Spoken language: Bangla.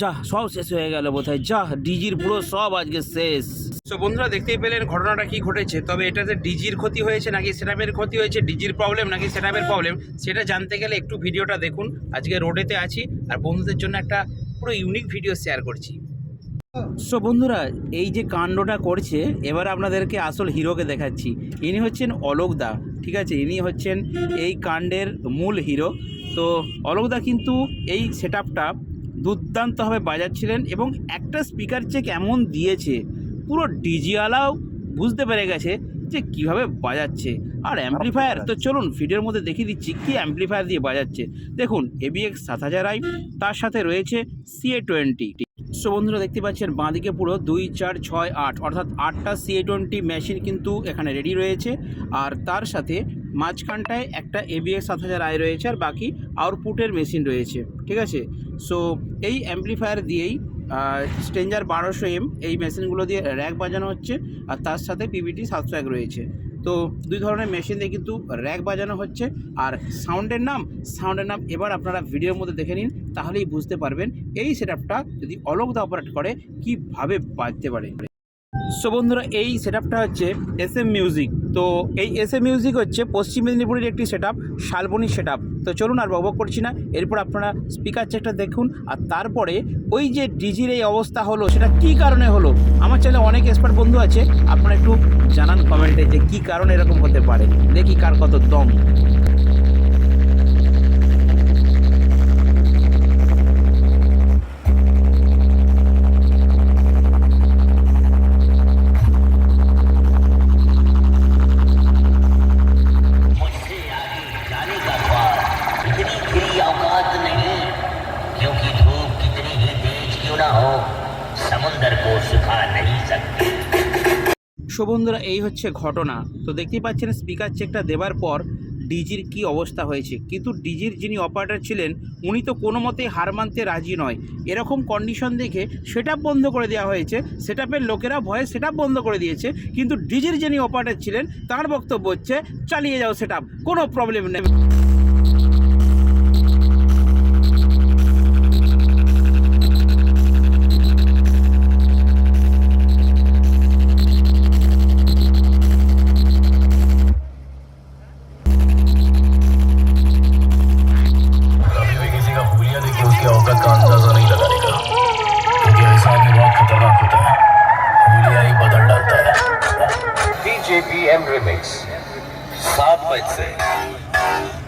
যা সব শেষ হয়ে গেল বোধহয়। যা ডিজির পুরো সব আজকে শেষ। তো বন্ধুরা দেখতেই পেলেন ঘটনাটা কি ঘটেছে। তবে এটাতে ডিজির ক্ষতি হয়েছে নাকি সেটাপের ক্ষতি হয়েছে ডিজির প্রবলেম নাকি সেটাপের প্রবলেম সেটা জানতে গেলে একটু ভিডিওটা দেখুন। আজকে রোডেতে আছি আর বন্ধুদের জন্য একটা পুরো ইউনিক ভিডিও শেয়ার করছি। সো বন্ধুরা এই যে কাণ্ডটা করছে এবার আপনাদেরকে আসল হিরোকে দেখাচ্ছি। ইনি হচ্ছেন অলোকদা ঠিক আছে? ইনি হচ্ছেন এই কাণ্ডের মূল হিরো। তো অলোকদা কিন্তু এই সেট দুর্দান্তভাবে বাজাচ্ছিলেন এবং একটা স্পিকার চেক এমন দিয়েছে, পুরো ডিজিওয়ালাও বুঝতে পেরে গেছে যে কীভাবে বাজাচ্ছে। আর অ্যাম্পলিফায়ার তো চলুন ভিডিওর মধ্যে দেখিয়ে দিচ্ছি কি অ্যাম্পলিফায়ার দিয়ে বাজাচ্ছে। দেখুন এবিএক্স সাত হাজার আই তার সাথে রয়েছে সিএ টোয়েন্টি সো বন্ধুরা, দেখতে পাচ্ছেন বাঁদিকে পুরো দুই চার ছয় আট, অর্থাৎ আটটা সিএ টোয়েন্টি মেশিন কিন্তু এখানে রেডি রয়েছে। আর তার সাথে মাঝখানটায় একটা এবিএক্স সাত হাজার আই রয়েছে আর বাকি আউটপুটের মেশিন রয়েছে, ঠিক আছে? সো এই অ্যাম্পলিফায়ার দিয়েই স্ট্রেঞ্জার বারোশো এম এই মেশিনগুলো দিয়ে র্যাক বাজানো হচ্ছে আর তার সাথে পিভিটি সাতশো এক রয়েছে। তো, দুই ধরনের মেশিন দিয়ে কিন্তু র্যাক বাজানো হচ্ছে আর সাউন্ডের নাম সাউন্ডের নাম এবার আপনারা ভিডিওর মধ্যে দেখে নিন, তাহলেই বুঝতে পারবেন এই সেটআপটা যদি অলোকদা অপারেট করে, কীভাবে বাজতে পারে। সো বন্ধুরা, এই সেটআপটা হচ্ছে এস এম মিউজিক তো এই এস এম মিউজিক হচ্ছে পশ্চিম মেদিনীপুরের একটি set up Salboni set up তো চলুন আর বকবক করছি না। এরপর আপনারা স্পিকার চেকটা দেখুন, আর তারপরে ওই যে ডিজির এই অবস্থা হলো, সেটা কি কারণে হলো? আমার চ্যানেলে অনেক এক্সপার্ট বন্ধু আছে, আপনারা একটু জানান কমেন্টে যে কি কারণে এরকম হতে পারে, দেখি কার কত দম। समुंदर को सुखा नहीं सकती সো বন্ধুরা এই হচ্ছে ঘটনা তো দেখতেই পাচ্ছেন স্পিকার চেকটা দেওয়ার পর ডিজির কি অবস্থা হয়েছে কিন্তু ডিজির যিনি অপারেটর ছিলেন উনি তো কোনো মতেই হার মানতে রাজি নয় এরকম কন্ডিশন দেখে সেট বন্ধ করে দেওয়া হয়েছে সেট লোকেরা ভয়ে সেট বন্ধ করে দিয়েছে কিন্তু ডিজির যিনি অপারেটর ছিলেন তার বক্তব্য হচ্ছে চালিয়ে যাও সেট কোনো প্রবলেম নেই Remix. Saad Baid se.